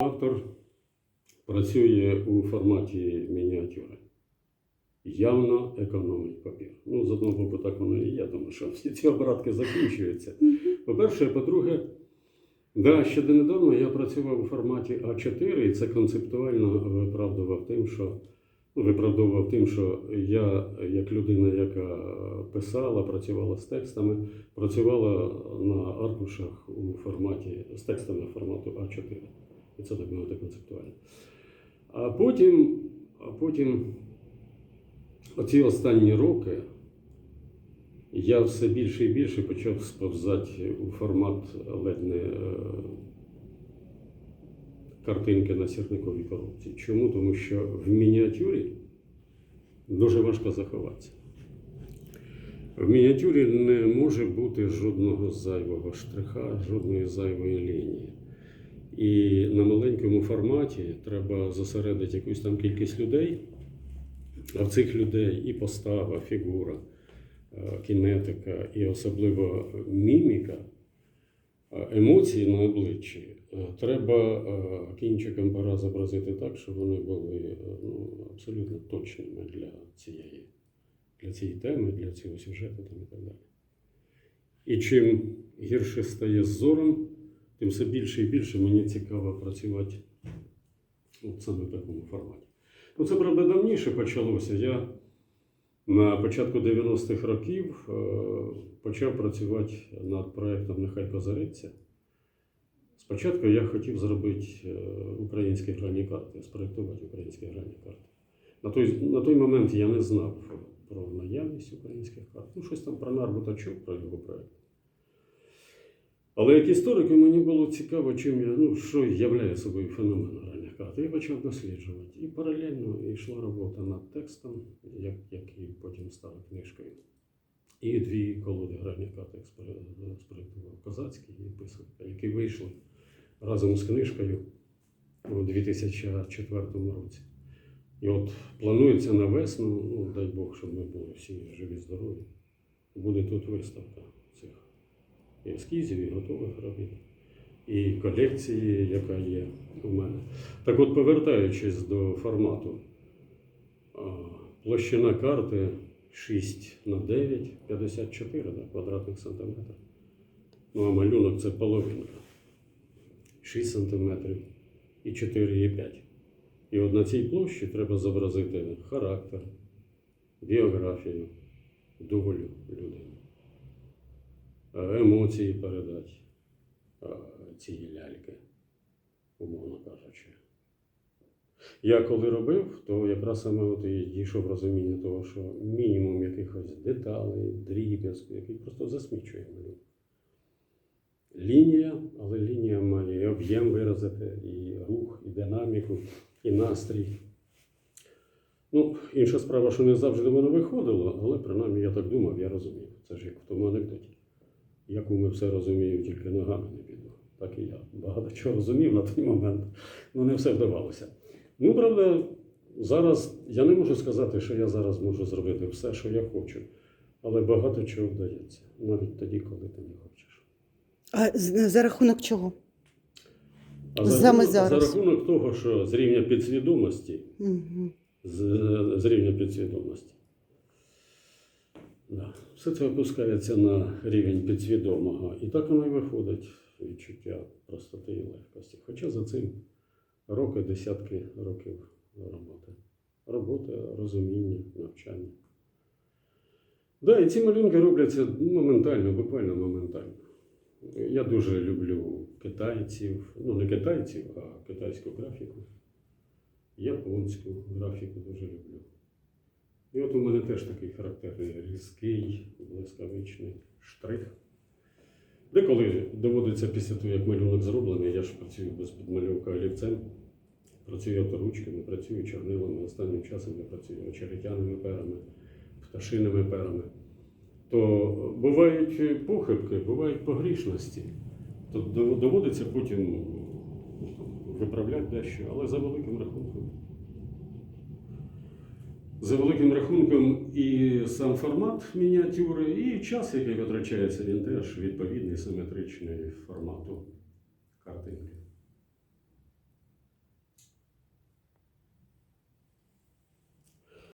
Автор працює у форматі мініатюри. Явно економить папір. Ну, з одного боку, так воно і є, тому що всі ці обратки закінчуються. По-перше, по-друге, да, ще недавно я працював у форматі А4, і це концептуально виправдував тим, що ну, виправдовував тим, що я, як людина, яка писала, працювала з текстами, працювала на аркушах у форматі з текстами формату А4. І це так мовити концептуально. А потім, а потім оці останні роки я все більше і більше почав сповзати у формат ледь не е, картинки на сірниковій коробці. Чому? Тому що в мініатюрі дуже важко заховатися. В мініатюрі не може бути жодного зайвого штриха, жодної зайвої лінії. І на маленькому форматі треба зосередити якусь там кількість людей, а в цих людей і постава, фігура, е, кінетика, і особливо міміка, е, емоції на обличчі. е, Треба кінчиком пора зобразити так, щоб вони були ну, абсолютно точними для цієї, для цієї теми, для цього сюжету і так далі. І чим гірше стає з зором, тим все більше і більше мені цікаво працювати от саме в такому форматі. Ну, це правда давніше почалося. Я на початку 90-х років е, почав працювати над проєктом Нехай позариться. Спочатку я хотів зробити е, українські гральні карти, спроєктувати українські гральні карти. На той, на той момент я не знав про наявність українських карт. Ну, щось там про Нарбута чув про його проєкт. Але як історику мені було цікаво, чим я, ну, що являє собою феномен гральних карт. Я почав досліджувати. І паралельно йшла робота над текстом, як, який потім став книжкою. І дві колоди гральних карт я спроєктував Козацький і Писарка, які вийшли разом з книжкою у 2004 році. І от планується на весну, ну дай Бог, щоб ми були всі живі, здорові. Буде тут виставка ескізів, і готових робіт, і колекції, яка є у мене. Так от, повертаючись до формату, площина карти 6 на 9, 54 да, квадратних сантиметрів. Ну, а малюнок це половинка. 6 сантиметрів і 4,5. І от на цій площі треба зобразити характер, біографію, долю людини емоції передати цієї ляльки, умовно кажучи. Я коли робив, то якраз саме от і дійшов розуміння того, що мінімум якихось деталей, дріб'язку, який просто засмічує малюнок. Лінія, але лінія має і об'єм виразити, і рух, і динаміку, і настрій. Ну, інша справа, що не завжди воно виходило, але принаймні я так думав, я розумів. Це ж як в тому анекдоті. Яку ми все розуміємо, тільки ногами не піду. Так і я. Багато чого розумів на той момент, але не все вдавалося. Ну, правда, зараз я не можу сказати, що я зараз можу зробити все, що я хочу, але багато чого вдається, навіть тоді, коли ти не хочеш. А за рахунок чого? А Саме рахунок, за зараз. рахунок того, що з рівня підсвідомості Угу. з, з рівня підсвідомості. Все це опускається на рівень підсвідомого. І так воно і виходить відчуття простоти і легкості. Хоча за цим роки, десятки років роботи. Робота, розуміння, навчання. Да, і ці малюнки робляться моментально, буквально моментально. Я дуже люблю китайців, ну не китайців, а китайську графіку. Японську графіку дуже люблю. І от у мене теж такий характерний різкий, блискавичний штрих. Деколи доводиться після того, як малюнок зроблений, я ж працюю без підмальовка олівцем, працюю авторучками, працюю чорнилами. Останнім часом я працюю очеретяними перами, пташиними перами. То бувають похибки, бувають погрішності. То доводиться потім виправляти дещо, але за великим рахунком. За великим рахунком і сам формат мініатюри, і час, який витрачається, він теж відповідний симетричний формату картинки.